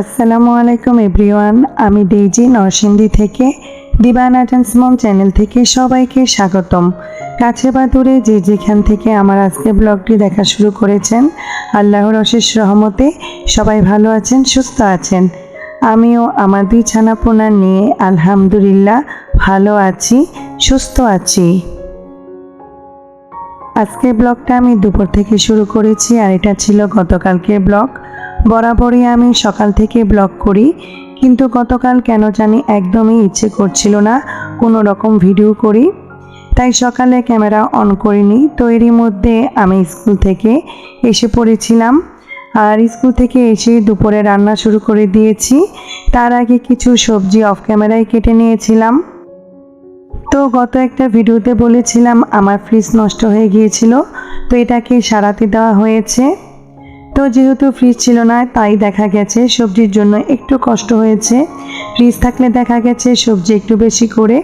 আসসালামু আলাইকুম এভরিওয়ান। আমি ডেইজি নরসিংদী থেকে দিবানা ট্রান্সমম চ্যানেল থেকে সবাইকে স্বাগতম। কাছে বা দূরে যে যেখান থেকে আমার আজকে ব্লগটি দেখা শুরু করেছেন, আল্লাহর অশেষ রহমতে সবাই ভালো আছেন, সুস্থ আছেন। আমিও আমার দুই ছানাপোনা নিয়ে আলহামদুলিল্লাহ ভালো আছি, সুস্থ আছি। আজকের ব্লগটা আমি দুপুর থেকে শুরু করেছি আর এটা ছিল গতকালকের ব্লগ। বরাবরই আমি সকাল থেকে ব্লগ করি। কিন্তু গতকাল কেন জানি একদমই ইচ্ছে করছিল না কোনো রকম ভিডিও করি। তাই সকালে ক্যামেরা অন করিনি। তো এরই মধ্যে আমি স্কুল থেকে এসে পড়েছিলাম। আর স্কুল থেকে এসে দুপুরে রান্না শুরু করে দিয়েছি। তার আগে কিছু সবজি অফ ক্যামেরায় কেটে নিয়েছিলাম। তো গত একটা ভিডিওতে বলেছিলাম, আমার ফ্রিজ নষ্ট হয়ে গিয়েছিল। তো এটাকে সারাতে দেওয়া হয়েছে। তো যেহেতু ফ্রিজ ছিল না, তাই দেখা গেছে সবজির জন্য একটু কষ্ট হয়েছে। ফ্রিজ থাকলে দেখা গেছে সবজি একটু বেশি করে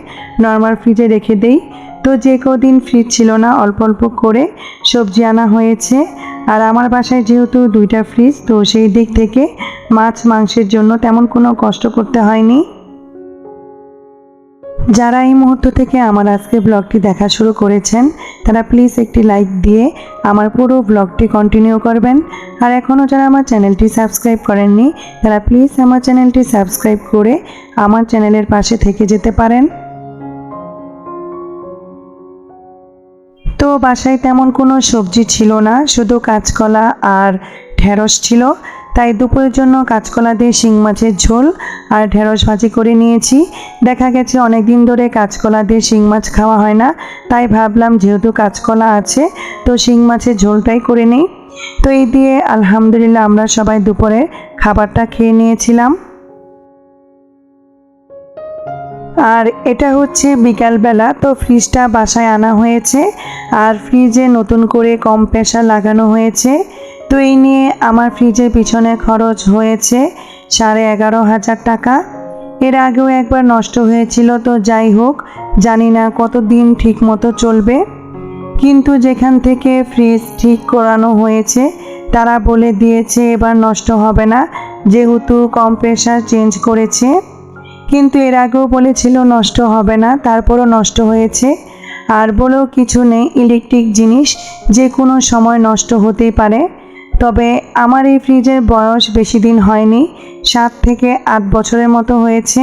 নর্মাল ফ্রিজে রেখে দেই। তো যে কদিন ফ্রিজ ছিল না, অল্প অল্প করে সবজি আনা হয়েছে। আর আমার বাসায় যেহেতু দুইটা ফ্রিজ তো সেই দিক থেকে মাছ, মাংসের জন্য তেমন কোনো কষ্ট করতে হয়নি। যারা এই মুহূর্ত থেকে আমার আজকে ব্লগটি দেখা শুরু করেছেন, তারা প্লিজ একটি লাইক দিয়ে আমার পুরো ব্লগটি কন্টিনিউ করবেন। আর এখনও যারা আমার চ্যানেলটি সাবস্ক্রাইব করেননি, তারা প্লিজ আমার চ্যানেলটি সাবস্ক্রাইব করে আমার চ্যানেলের পাশে থেকে যেতে পারেন। তো বাসায় তেমন কোনো সবজি ছিল না, শুধু কাঁচকলা আর ঢেঁড়স ছিল। তাই দুপুরের জন্য কাঁচকলা দিয়ে শিং মাছের ঝোল আর ঢেঁড়স ভাজি করে নিয়েছি। দেখা গেছে অনেক দিন ধরে কাঁচকলা দিয়ে শিং মাছ খাওয়া হয় না, তাই ভাবলাম যেহেতু কাঁচকলা আছে, তো শিং মাছের ঝোলটাই করে নিই। তো এই দিয়ে আলহামদুলিল্লাহ আমরা সবাই দুপুরে খাবারটা খেয়ে নিয়েছিলাম। আর এটা হচ্ছে বিকালবেলা, তো ফ্রিজটা বাসায় আনা হয়েছে, আর ফ্রিজে নতুন করে কম প্রেশার লাগানো হয়েছে। তো এই নিয়ে আমার ফ্রিজের পিছনে খরচ হয়েছে সাড়ে এগারো হাজার টাকা। এর আগেও একবার নষ্ট হয়েছিল তো যাই হোক, জানি না কতদিন ঠিক মতো চলবে। কিন্তু যেখান থেকে ফ্রিজ ঠিক করানো হয়েছে, তারা বলে দিয়েছে এবার নষ্ট হবে না, যেহেতু কম্প্রেসার চেঞ্জ করেছে। কিন্তু এর আগেও বলেছিল নষ্ট হবে না, তারপরও নষ্ট হয়েছে। আর বলেও কিছু নেই ইলেকট্রিক জিনিস, যে কোনো সময় নষ্ট হতেই পারে। তবে আমার এই ফ্রিজের বয়স বেশি দিন হয়নি, সাত থেকে আট বছরের মতো হয়েছে।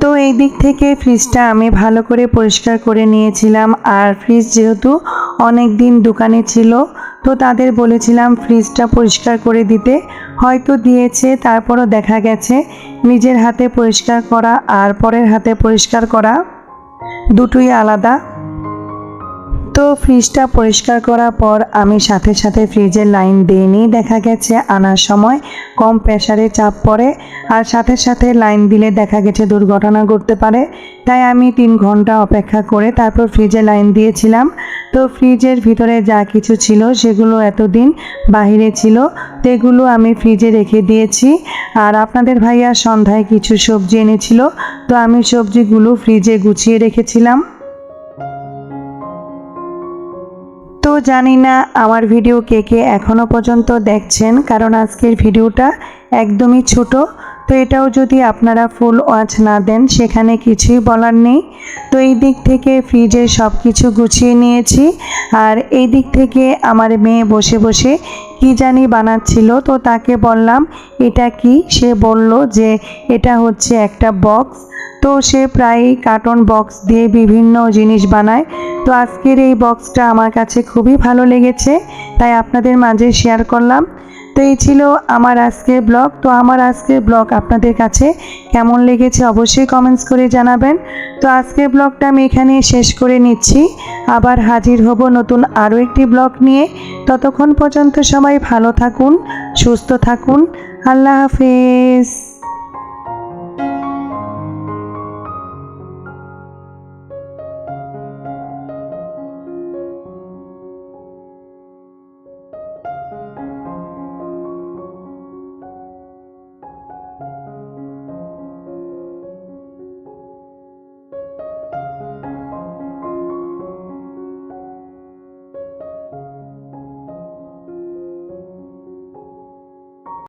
তো এই দিক থেকে ফ্রিজটা আমি ভালো করে পরিষ্কার করে নিয়েছিলাম, আর ফ্রিজ যেহেতু অনেক দিন দোকানে ছিল, তো তাদের বলেছিলাম ফ্রিজটা পরিষ্কার করে দিতে। হয়তো দিয়েছে, তারপরও দেখা গেছে, নিজের হাতে পরিষ্কার করা আর পরের হাতে পরিষ্কার করা দুটোই আলাদা। তো ফ্রিজটা পরিষ্কার করার পর আমি সাথে সাথে ফ্রিজের লাইন দিয়ে নিই দেখা গেছে আনার সময়, কম প্রেশারে চাপ পড়ে আর সাথে সাথে লাইন দিলে দেখা গেছে দুর্ঘটনা ঘটতে পারে। তাই আমি তিন ঘণ্টা অপেক্ষা করে তারপর ফ্রিজে লাইন দিয়েছিলাম। তো ফ্রিজের ভিতরে যা কিছু ছিল সেগুলো এতদিন বাহিরে ছিল তো এগুলো আমি ফ্রিজে রেখে দিয়েছি। আর আপনাদের ভাইয়া সন্ধ্যায় কিছু সবজি এনেছিল, তো আমি সবজিগুলো ফ্রিজে গুছিয়ে রেখেছিলাম। জানি না আমার ভিডিও কে কে এখনও পর্যন্ত দেখছেন, কারণ আজকের ভিডিওটা একদমই ছোট। তো এটাও যদি আপনারা ফুল ওয়াচ না দেন, সেখানে কিছুই বলার নেই। তো এই দিক থেকে ফ্রিজে সব কিছু গুছিয়ে নিয়েছি। আর এই দিক থেকে আমার মেয়ে বসে বসে কি জানি বানাচ্ছিল, তো তাকে বললাম, এটা কি? সে বলল যে, এটা হচ্ছে একটা বক্স তো সে প্রায়ই কার্টন বক্স দিয়ে বিভিন্ন জিনিস বানায়। তো আজকের এই বক্সটা আমার কাছে খুবই ভালো লেগেছে, তাই আপনাদের মাঝে শেয়ার করলাম। তো এই ছিল আমার আজকের ব্লগ তো আমার আজকের ব্লগ আপনাদের কাছে কেমন লেগেছে অবশ্যই কমেন্টস করে জানাবেন। তো আজকের ব্লগটা আমি এখানে শেষ করে নিচ্ছি। আবার হাজির হব নতুন আরও একটি ব্লগ নিয়ে। ততক্ষণ পর্যন্ত সবাই ভালো থাকুন, সুস্থ থাকুন। আল্লাহ হাফেজ।